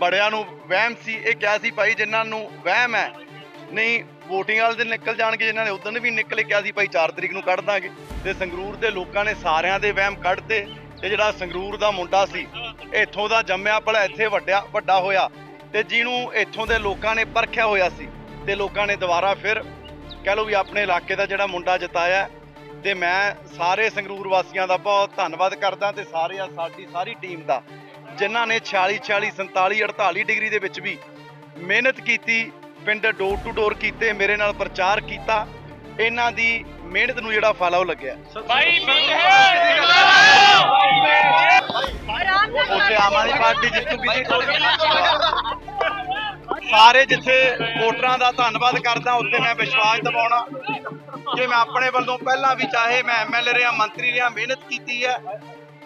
ਬੜਿਆਂ ਨੂੰ ਵਹਿਮ ਸੀ, ਇਹ ਕਿਹਾ ਸੀ ਭਾਈ ਜਿਨ੍ਹਾਂ ਨੂੰ ਵਹਿਮ ਹੈ, ਨਹੀਂ VOTING ਵਾਲੇ ਦਿਨ ਨਿਕਲ ਜਾਣਗੇ, ਜਿਨ੍ਹਾਂ ਨੇ ਉਦੋਂ ਵੀ ਨਿਕਲੇ, ਕਿਹਾ ਸੀ ਭਾਈ 4 ਤਰੀਕ ਨੂੰ ਕੱਢ ਦਾਂਗੇ। ਤੇ ਸੰਗਰੂਰ ਦੇ ਲੋਕਾਂ ਨੇ ਸਾਰਿਆਂ ਦੇ ਵਹਿਮ ਕੱਢਤੇ, ਤੇ ਜਿਹੜਾ ਸੰਗਰੂਰ ਦਾ ਮੁੰਡਾ ਸੀ, ਇੱਥੋਂ ਦਾ ਜੰਮਿਆ ਭਲਾ, ਇੱਥੇ ਵੱਡਿਆ, ਵੱਡਾ ਹੋਇਆ, ਤੇ ਜਿਹਨੂੰ ਇੱਥੋਂ ਦੇ ਲੋਕਾਂ ਨੇ ਪਰਖਿਆ ਹੋਇਆ ਸੀ, ਤੇ ਲੋਕਾਂ ਨੇ ਦੁਬਾਰਾ ਫਿਰ, ਕਹਿ ਲਓ ਵੀ ਆਪਣੇ ਇਲਾਕੇ ਦਾ ਜਿਹੜਾ ਮੁੰਡਾ ਜਿਤਾਇਆ ਤੇ ਮੈਂ ਸਾਰੇ ਸੰਗਰੂਰ ਵਾਸੀਆਂ ਦਾ ਬਹੁਤ ਧੰਨਵਾਦ ਕਰਦਾ ਤੇ ਸਾਰੇ ਆ ਸਾਡੀ ਸਾਰੀ ਟੀਮ ਦਾ ਜਿਨ੍ਹਾਂ ਨੇ 46 46 47 48 ਡਿਗਰੀ ਦੇ ਵਿੱਚ ਵੀ ਮਿਹਨਤ ਕੀਤੀ ਪਿੰਡ ਡੋਰ ਟੂ ਡੋਰ ਕੀਤੇ ਮੇਰੇ ਨਾਲ ਪ੍ਰਚਾਰ ਕੀਤਾ ਇਹਨਾਂ ਦੀ ਮਿਹਨਤ ਨੂੰ ਜਿਹੜਾ ਫਲ ਆ ਉਹ ਲੱਗਿਆ। ਭਾਈ ਉੱਥੇ ਆਮ ਆਦਮੀ ਪਾਰਟੀ ਜਿੱਤੂਗੀ ਜੀ ਸਾਰੇ ਜਿੱਥੇ ਵੋਟਰਾਂ ਦਾ ਧੰਨਵਾਦ ਕਰਦਾ ਉੱਥੇ ਮੈਂ ਵਿਸ਼ਵਾਸ ਦਿਵਾਉਣਾ। ਕਿ ਮੈਂ ਆਪਣੇ ਵੱਲੋਂ ਪਹਿਲਾਂ ਵੀ ਚਾਹੇ ਮੈਂ ਐਮਐਲਏ ਰਿਹਾ ਮੰਤਰੀ ਰਿਹਾ ਮਿਹਨਤ ਕੀਤੀ ਹੈ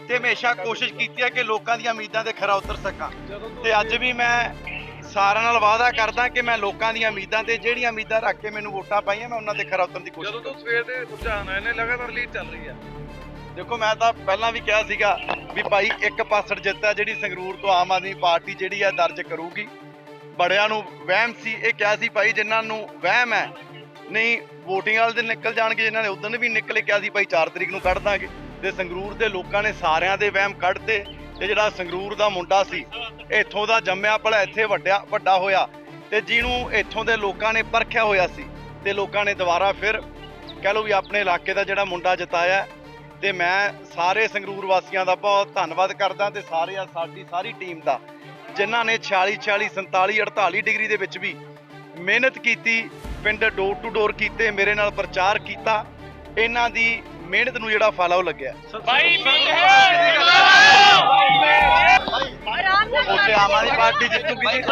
ਤੇ ਹਮੇਸ਼ਾ ਕੋਸ਼ਿਸ਼ ਕੀਤੀ ਹੈ ਕਿ ਲੋਕਾਂ ਦੀਆਂ ਉਮੀਦਾਂ ਤੇ ਖਰਾ ਉਤਰ ਸਕਾਂ। ਤੇ ਅੱਜ ਵੀ ਮੈਂ ਸਾਰਿਆਂ ਨਾਲ ਵਾਅਦਾ ਕਰਦਾ ਕਿ ਮੈਂ ਲੋਕਾਂ ਦੀਆਂ ਉਮੀਦਾਂ ਤੇ ਜਿਹੜੀਆਂ ਉਮੀਦਾਂ ਰੱਖ ਕੇ ਮੈਨੂੰ ਵੋਟਾਂ ਪਾਈਆਂ ਮੈਂ ਉਹਨਾਂ ਤੇ ਖਰਾ ਉਤਰਨ ਦੀ ਕੋਸ਼ਿਸ਼ ਜਦੋਂ ਤੋਂ ਸਵੇਰ ਦੇ ਰੁਝਾਨ ਆਏ ਨੇ ਲਗਾਤਾਰ ਲੀਡ ਚੱਲ ਰਹੀ ਹੈ ਦੇਖੋ ਮੈਂ ਤਾਂ ਪਹਿਲਾਂ ਵੀ ਕਿਹਾ ਸੀਗਾ ਵੀ ਭਾਈ 1% ਜਿੱਤ ਹੈ ਜਿਹੜੀ ਸੰਗਰੂਰ ਤੋਂ ਆਮ ਆਦਮੀ ਪਾਰਟੀ ਜਿਹੜੀ ਹੈ ਦਰਜ ਕਰੂਗੀ। ਬੜਿਆਂ ਨੂੰ ਵਹਿਮ ਸੀ, ਇਹ ਕਿਹਾ ਸੀ ਭਾਈ ਜਿਨ੍ਹਾਂ ਨੂੰ ਵਹਿਮ ਹੈ, ਨਹੀਂ VOTING ਵਾਲੇ ਦਿਨ ਨਿਕਲ ਜਾਣਗੇ, ਜਿਨ੍ਹਾਂ ਨੇ ਉਦੋਂ ਵੀ ਨਿਕਲੇ, ਕਿਹਾ ਸੀ ਭਾਈ 4 ਤਰੀਕ ਨੂੰ ਕੱਢ ਦਾਂਗੇ। ਤੇ ਸੰਗਰੂਰ ਦੇ ਲੋਕਾਂ ਨੇ ਸਾਰਿਆਂ ਦੇ ਵਹਿਮ ਕੱਢਤੇ, ਤੇ ਜਿਹੜਾ ਸੰਗਰੂਰ ਦਾ ਮੁੰਡਾ ਸੀ, ਇੱਥੋਂ ਦਾ ਜੰਮਿਆ ਭਲਾ, ਇੱਥੇ ਵੱਡਿਆ, ਵੱਡਾ ਹੋਇਆ, ਤੇ ਜਿਹਨੂੰ ਇੱਥੋਂ ਦੇ ਲੋਕਾਂ ਨੇ ਪਰਖਿਆ ਹੋਇਆ ਸੀ, ਤੇ ਲੋਕਾਂ ਨੇ ਦੁਬਾਰਾ ਫਿਰ ਕਹਿ ਲਓ ਵੀ ਆਪਣੇ ਇਲਾਕੇ ਦਾ ਜਿਹੜਾ ਮੁੰਡਾ ਜਿਤਾਇਆ ਤੇ ਮੈਂ ਸਾਰੇ ਸੰਗਰੂਰ ਵਾਸੀਆਂ ਦਾ ਬਹੁਤ ਧੰਨਵਾਦ ਕਰਦਾ, ਤੇ ਸਾਰੇ ਸਾਡੀ ਸਾਰੀ ਟੀਮ ਦਾ। ਜਿਨ੍ਹਾਂ ਨੇ 46 46 47 48 ਡਿਗਰੀ ਦੇ ਵਿੱਚ ਵੀ ਮਿਹਨਤ ਕੀਤੀ ਪਿੰਡ ਡੋਰ ਟੂ ਡੋਰ ਕੀਤੇ ਮੇਰੇ ਨਾਲ ਪ੍ਰਚਾਰ ਕੀਤਾ ਇਹਨਾਂ ਦੀ ਮਿਹਨਤ ਨੂੰ ਜਿਹੜਾ ਫਲ ਆ ਉਹ ਲੱਗਿਆ। ਭਾਈ ਉੱਥੇ ਆਮ ਆਦਮੀ ਪਾਰਟੀ ਜਿੱਤੂਗੀ ਜੀ।